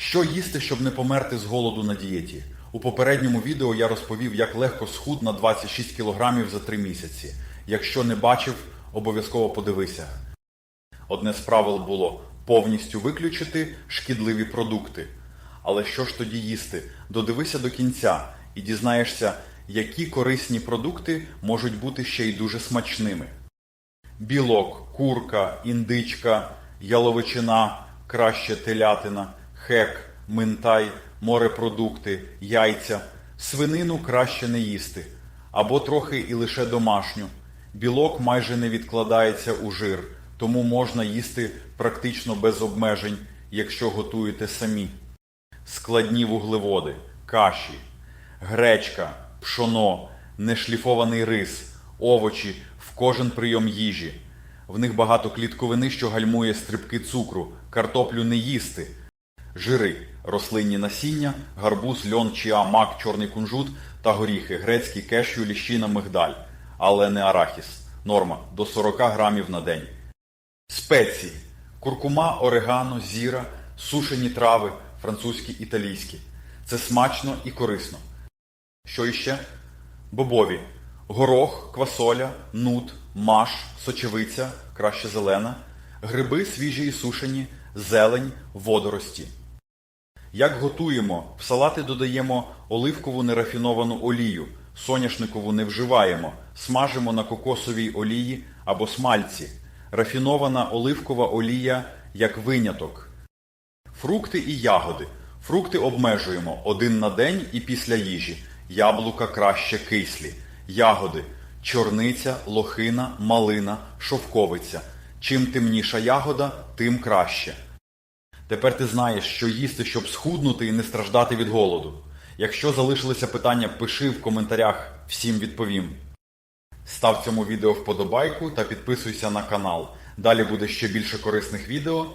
Що їсти, щоб не померти з голоду на дієті? У попередньому відео я розповів, як легко схуд на 26 кг за 3 місяці. Якщо не бачив, обов'язково подивися. Одне з правил було повністю виключити шкідливі продукти. Але що ж тоді їсти? Додивися до кінця і дізнаєшся, які корисні продукти можуть бути ще й дуже смачними. Білок, курка, індичка, яловичина, краще телятина, хек, минтай, морепродукти, яйця. Свинину краще не їсти, або трохи і лише домашню. Білок майже не відкладається у жир, тому можна їсти практично без обмежень, якщо готуєте самі. Складні вуглеводи, каші, гречка, пшоно, нешліфований рис, овочі в кожен прийом їжі. В них багато клітковини, що гальмує стрибки цукру, картоплю не їсти. Жири, рослинні насіння, гарбуз, льон, чіа, мак, чорний кунжут та горіхи, грецький кешю, ліщина, мигдаль, але не арахіс. Норма до 40 грамів на день. Спеції. Куркума, орегано, зіра, сушені трави, французькі, італійські. Це смачно і корисно. Що іще? Бобові. Горох, квасоля, нут, маш, сочевиця, краще зелена, гриби свіжі і сушені, зелень, водорості. Як готуємо? В салати додаємо оливкову нерафіновану олію, соняшникову не вживаємо, смажимо на кокосовій олії або смальці. Рафінована оливкова олія як виняток. Фрукти і ягоди. Фрукти обмежуємо один на день і після їжі. Яблука краще кислі. Ягоди чорниця, лохина, малина, шовковиця. Чим темніша ягода, тим краще. Тепер ти знаєш, що їсти, щоб схуднути і не страждати від голоду. Якщо залишилися питання, пиши в коментарях, всім відповім. Став цьому відео вподобайку та підписуйся на канал. Далі буде ще більше корисних відео.